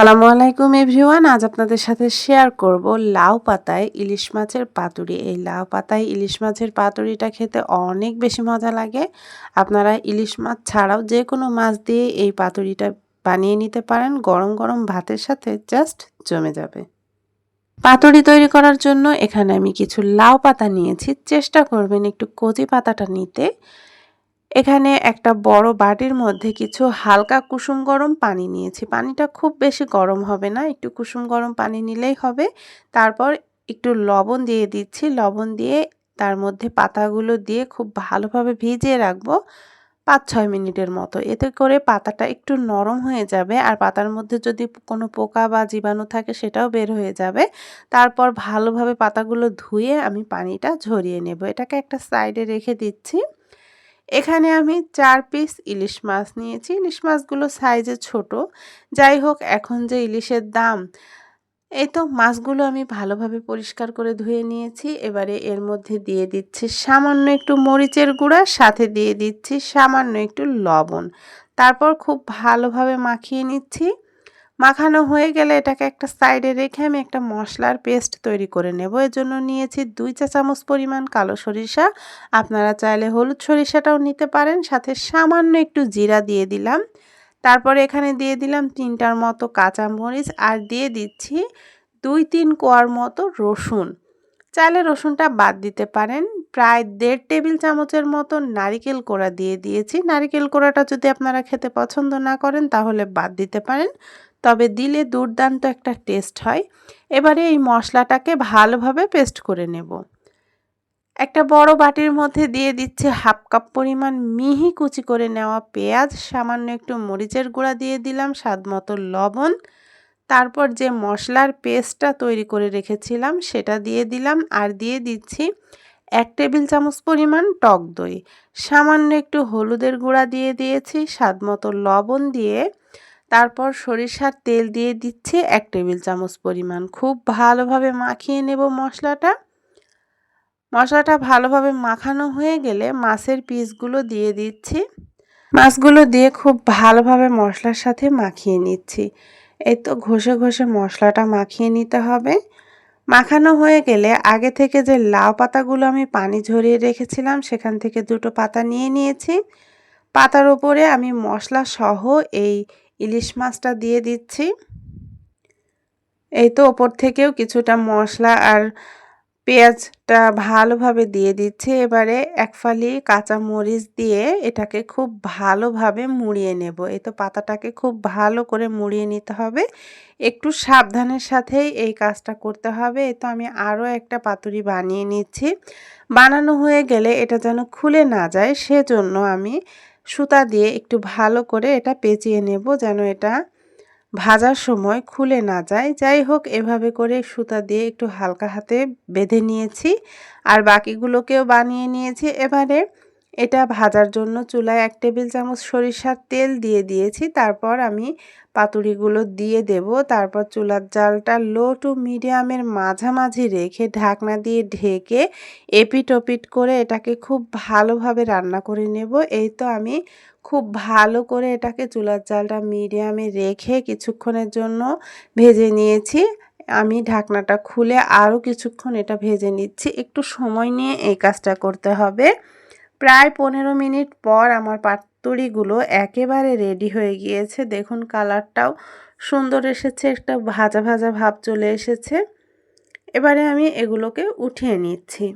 আসসালামু আলাইকুম এভরিওয়ান, আজ আপনাদের সাথে শেয়ার করব লাউ পাতায় ইলিশ মাছের পাতুরি। এই লাউ পাতায় ইলিশ মাছের পাতুরিটা খেতে অনেক বেশি মজা লাগে। আপনারা ইলিশ মাছ ছাড়াও যে কোনো মাছ দিয়ে এই পাতুরিটা বানিয়ে নিতে পারেন। গরম গরম ভাতের সাথে জাস্ট জমে যাবে। পাতুরি তৈরি করার জন্য এখানে আমি কিছু লাউ পাতা নিয়েছি। চেষ্টা করবেন একটু কচি পাতাটা নিতে। এখানে একটা বড় বাটির মধ্যে কিছু হালকা কুসুম গরম পানি নিয়েছি। পানিটা খুব বেশি গরম হবে না, একটু কুসুম গরম পানি নিলেই হবে। তারপর একটু লবণ দিয়ে দিচ্ছি। লবণ দিয়ে তার মধ্যে পাতাগুলো দিয়ে খুব ভালোভাবে ভিজিয়ে রাখব পাঁচ ছয় মিনিটের মতো। এতে করে পাতাটা একটু নরম হয়ে যাবে আর পাতার মধ্যে যদি কোনো পোকা বা জীবাণু থাকে সেটাও বের হয়ে যাবে। তারপর ভালোভাবে পাতাগুলো ধুয়ে আমি পানিটা ঝরিয়ে নেব। এটাকে একটা সাইডে রেখে দিচ্ছি। এখানে আমি চার পিস ইলিশ মাছ নিয়েছি। ইলিশ মাছগুলো সাইজে ছোট। যাই হোক, এখন যে ইলিশের দাম, এই তো মাছগুলো আমি ভালোভাবে পরিষ্কার করে ধুয়ে নিয়েছি। এবারে এর মধ্যে দিয়ে দিচ্ছি সামান্য একটু মরিচের গুঁড়া, সাথে দিয়ে দিচ্ছি সামান্য একটু লবণ। তারপর খুব ভালোভাবে মাখিয়ে নিচ্ছি। মাখানো হয়ে গেলে এটাকে একটা সাইডে রেখে আমি একটা মশলার পেস্ট তৈরি করে নেব। এর জন্য নিয়েছি দুই চা চামচ পরিমাণ কালো সরিষা। আপনারা চাইলে হলুদ সরিষাটাও নিতে পারেন, সাথে সামান্য একটু জিরা দিয়ে দিলাম। তারপরে এখানে দিয়ে দিলাম তিনটার মতো কাঁচা মরিচ আর দিয়ে দিচ্ছি দুই তিন কোয়ার মতো রসুন। চাইলে রসুনটা বাদ দিতে পারেন। প্রায় দেড় টেবিল চামচের মতো নারিকেল কোড়া দিয়ে দিয়েছি। নারিকেল কোড়াটা যদি আপনারা খেতে পছন্দ না করেন, তাহলে বাদ দিতে পারেন। তবে দিলে দুর্দান্ত একটা টেস্ট হয়। এবারে এই মশলাটাকে ভালোভাবে পেস্ট করে নেব। একটা বড় বাটির মধ্যে দিয়ে দিচ্ছে হাফ কাপ পরিমাণ মিহি কুচি করে নেওয়া পেঁয়াজ, সামান্য একটু মরিচের গুঁড়া দিয়ে দিলাম স্বাদ মতো লবণ। তারপর যে মশলার পেস্টটা তৈরি করে রেখেছিলাম সেটা দিয়ে দিলাম আর দিয়ে দিচ্ছি এক টেবিল চামচ পরিমাণ টক দই। সামান্য একটু হলুদের গুঁড়া দিয়ে দিয়েছি স্বাদ মতো লবণ দিয়ে তারপর সরিষার তেল দিয়ে দিচ্ছি এক টেবিল চামচ পরিমাণ। খুব ভালোভাবে মাখিয়ে নেব মশলাটা। মশলাটা ভালোভাবে মাখানো হয়ে গেলে মাছের পিসগুলো দিয়ে দিচ্ছি। মাছগুলো দিয়ে খুব ভালোভাবে মশলার সাথে মাখিয়ে নিচ্ছি। এই তো ঘষে ঘষে মশলাটা মাখিয়ে নিতে হবে। মাখানো হয়ে গেলে আগে থেকে যে লাউ পাতাগুলো আমি পানি ঝরিয়ে রেখেছিলাম, সেখান থেকে দুটো পাতা নিয়ে নিয়েছি। পাতার উপরে আমি মশলা সহ এই ইলিশ মাছটা দিয়ে দিচ্ছি। এই তো ওপর থেকেও কিছুটা মশলা আর পেঁয়াজটা ভালোভাবে দিয়ে দিচ্ছি। এবারে এক ফালি কাঁচা মরিচ দিয়ে এটাকে খুব ভালোভাবে মুড়িয়ে নেব। এই তো পাতাটাকে খুব ভালো করে মুড়িয়ে নিতে হবে। একটু সাবধানের সাথেই এই কাজটা করতে হবে। এই তো আমি আরও একটা পাতুরি বানিয়ে নিচ্ছি। বানানো হয়ে গেলে এটা যেন খুলে না যায়, সেজন্য আমি সুতা দিয়ে একটু ভালো করে এটা পেঁচিয়ে নেব যেন এটা ভাজার সময় খুলে না যায়। যাই হোক, এভাবে করে সুতা দিয়ে একটু হালকা হাতে বেঁধে নিয়েছি। আর বাকিগুলোকেও বানিয়ে নিয়েছি। এবারে এটা ভাজার জন্য চুলায় এক টেবিল চামচ সরিষার তেল দিয়ে দিয়েছি। তারপর আমি পাতুরিগুলো দিয়ে দেব। তারপর চুলার জালটা লো টু মিডিয়ামের মাঝামাঝি রেখে ঢাকনা দিয়ে ঢেকে এপিট ওপিট করে এটাকে খুব ভালোভাবে রান্না করে নেব। এই তো আমি খুব ভালো করে এটাকে চুলার জালটা মিডিয়ামে রেখে কিছুক্ষণের জন্য ভেজে নিয়েছি। আমি ঢাকনাটা খুলে আরও কিছুক্ষণ এটা ভেজে নিচ্ছি। একটু সময় নিয়ে এই কাজটা করতে হবে। প্রায় পনেরো মিনিট পর আমার পাতুরিগুলো একেবারে রেডি হয়ে গিয়েছে। দেখুন কালারটাও সুন্দর এসেছে, একটা ভাজা ভাজা ভাব চলে এসেছে। এবারে আমি এগুলোকে উঠিয়ে নিচ্ছি।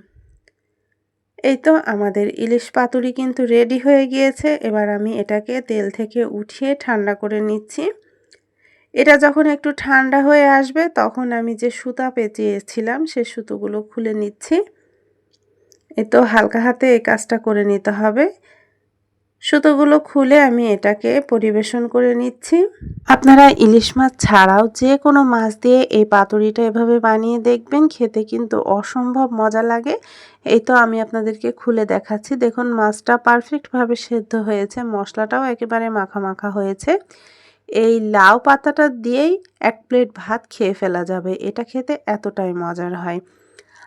এই তো আমাদের ইলিশ পাতুরি কিন্তু রেডি হয়ে গিয়েছে। এবার আমি এটাকে তেল থেকে উঠিয়ে ঠান্ডা করে নিচ্ছি। এটা যখন একটু ঠান্ডা হয়ে আসবে, তখন আমি যে সুতা পেঁচিয়েছিলাম, সে সুতোগুলো খুলে নিচ্ছি। তো হালকা হাতে এই কাজটা করে নিতে হবে। সুতোগুলো খুলে আমি এটাকে পরিবেশন করে নিচ্ছি। আপনারা ইলিশ মাছ ছাড়াও যে কোনো মাছ দিয়ে এই পাতুরিটা এভাবে বানিয়ে দেখবেন, খেতে কিন্তু অসম্ভব মজা লাগে। এই তো আমি আপনাদেরকে খুলে দেখাচ্ছি। দেখুন, মাছটা পারফেক্টভাবে সেদ্ধ হয়েছে, মশলাটাও একেবারে মাখা মাখা হয়েছে। এই লাউ পাতাটা দিয়েই এক প্লেট ভাত খেয়ে ফেলা যাবে। এটা খেতে এতটাই মজার হয়।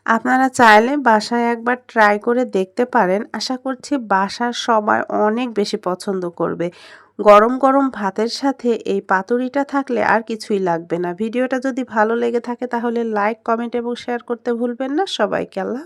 আপনারা চাইলে বাসায় একবার ট্রাই করে দেখতে পারেন। আশা করছি বাসার সবাই অনেক বেশি পছন্দ করবে। গরম গরম ভাতের সাথে এই পাতুরিটা থাকলে আর কিছুই লাগবে না। ভিডিওটা যদি ভালো লেগে থাকে তাহলে লাইক কমেন্ট এবং শেয়ার করতে ভুলবেন না। সবাইকে আল্লাহ